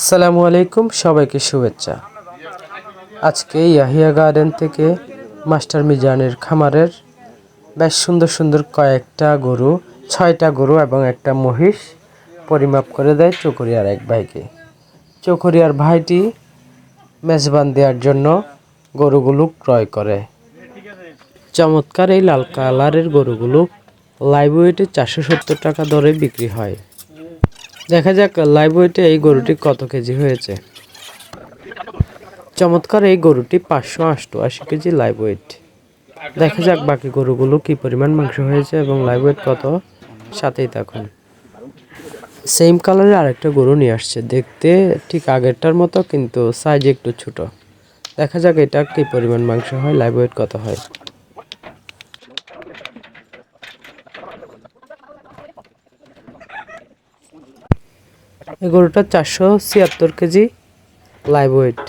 আসসালামু আলাইকুম, সবাইকে শুভেচ্ছা। আজকে ইয়াহিয়া গার্ডেন থেকে মাস্টার মিজানের খামারের বেশ সুন্দর সুন্দর কয়েকটা গরু, ছয়টা গরু এবং একটা মহিষ পরিমাপ করে দেয় চকরিয়ার এক ভাইকে। চকরিয়ার ভাইটি মেজবান দেওয়ার জন্য গরুগুলো ক্রয় করে। চমৎকার এই লাল কালারের গরুগুলো লাইভ ওয়েটে চারশো সত্তর টাকা দরে বিক্রি হয়। দেখা যাক লাইভ ওয়েটে এই গরুটি কত কেজি হয়েছে। চমৎকার এই গরুটি পাঁচশো অষ্টআশি কেজি লাইভ ওয়েট দেখা যাক বাকি গরুগুলো কি পরিমাণ মাংস হয়েছে এবং লাইভ ওয়েট কত, সাথেই থাকুন। সেম কালারের আরেকটা গরু নিয়ে আসছে। দেখতে ঠিক আগেরটার মতো, কিন্তু সাইজ একটু ছোট। দেখা যাক এটা কি পরিমাণ মাংস হয় লাইভ ওয়েট কত হয়। এই গরুটা চারশো ছিয়াত্তর কেজি লাইভ ওয়েট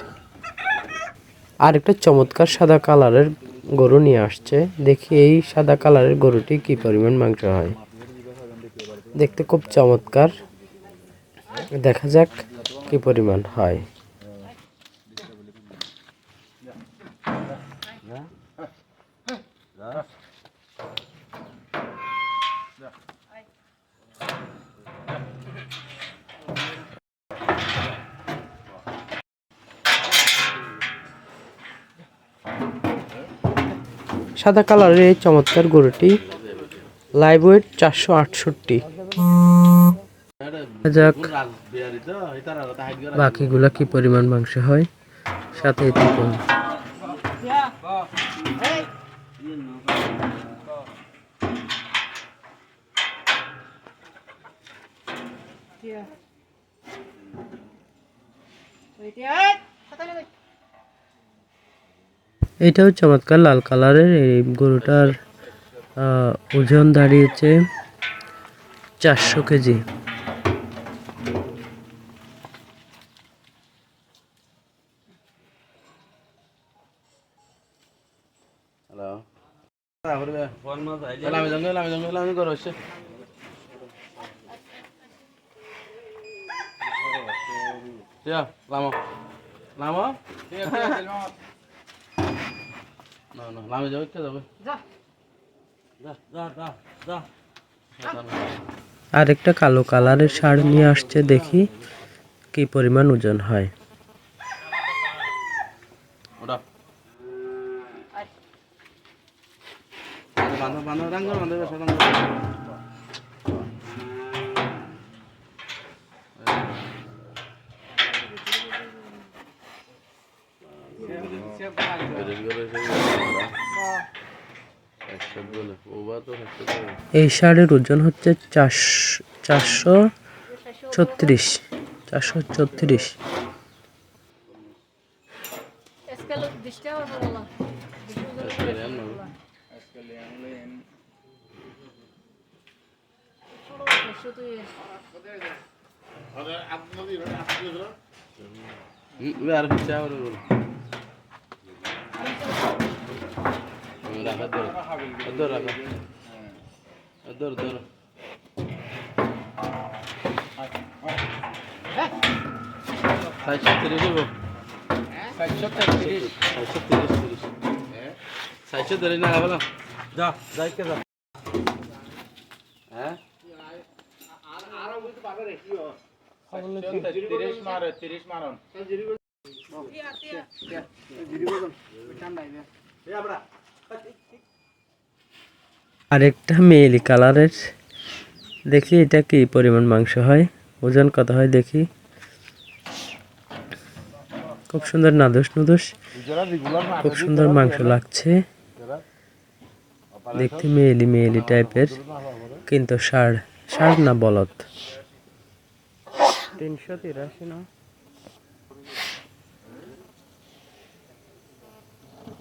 আর একটা চমৎকার সাদা কালারের গরু নিয়ে আসছে। দেখি এই সাদা কালারের গরুটি কি পরিমাণ মাংস হয়। দেখতে খুব চমৎকার। দেখা যাক কি পরিমাণ হয়। সাদা কালারের এই চমৎকার গরুটি লাইভ ওয়েট চারশো আটষট্টি। যাক বাকিগুলা কি পরিমাণ মাংস হয়। সাথেই থাকুন এটাও চমৎকার লাল কালারের এই গরুটার আহ, ওজন দাঁড়িয়েছে চারশো কেজি। জঙ্গে লামি করো হচ্ছে দিয়া লামো লামো না না লামি যাবে কে যাবে। যা। যা যা যা আর একটা কালো কালারের শাড় নিয়ে আসছে দেখি কি পরিমাণ ওজন হয়। বান্ধব বান্ধব রাঙ্গ বান্ধব এই শাড়ের ওজন হচ্ছে চারশো চারশো ছত্রিশ চারশো ছত্রিশ। আর হচ্ছে আর রাখা ধর ধর রাখা ধর ধর সাতশো তিরিশ সাতশো তিরিশ সাতশো তিরিশ তিরিশ সাতশো তিরিশ না বলো যা যাই কে যা হ্যাঁ তিরিশ মারে তিরিশ মারন আরেকটা মেয়েলি কালারের। দেখি এটা কি পরিমাণ মাংস হয়? ওজন কত হয় দেখি। খুব সুন্দর নাদুস নুদুস। খুব সুন্দর মাংস লাগছে। দেখতে মেয়েলি মেয়েলি টাইপের, কিন্তু ষাড় ষাড় না বলত তিনশো তিরাশি না?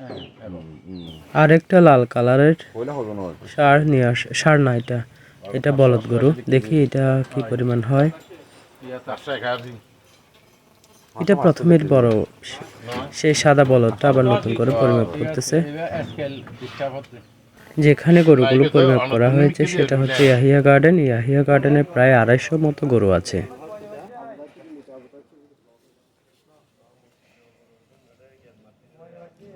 আর রুক আর একটা লাল কালারের সার নিয়ে আস সার না এটা। এটা বলদ গরু। দেখি এটা কি পরিমাণ হয়। এটা প্রথমের বড় সেই সাদা বলদটা আবার নতুন করে পরিমাপ করতেছে। যেখানে গরুগুলো পরিমাপ করা হয়েছে সেটা হচ্ছে ইয়াহিয়া গার্ডেন। ইয়াহিয়া গার্ডেনে প্রায় আড়াইশো মতো গরু আছে। Bueno, aquí,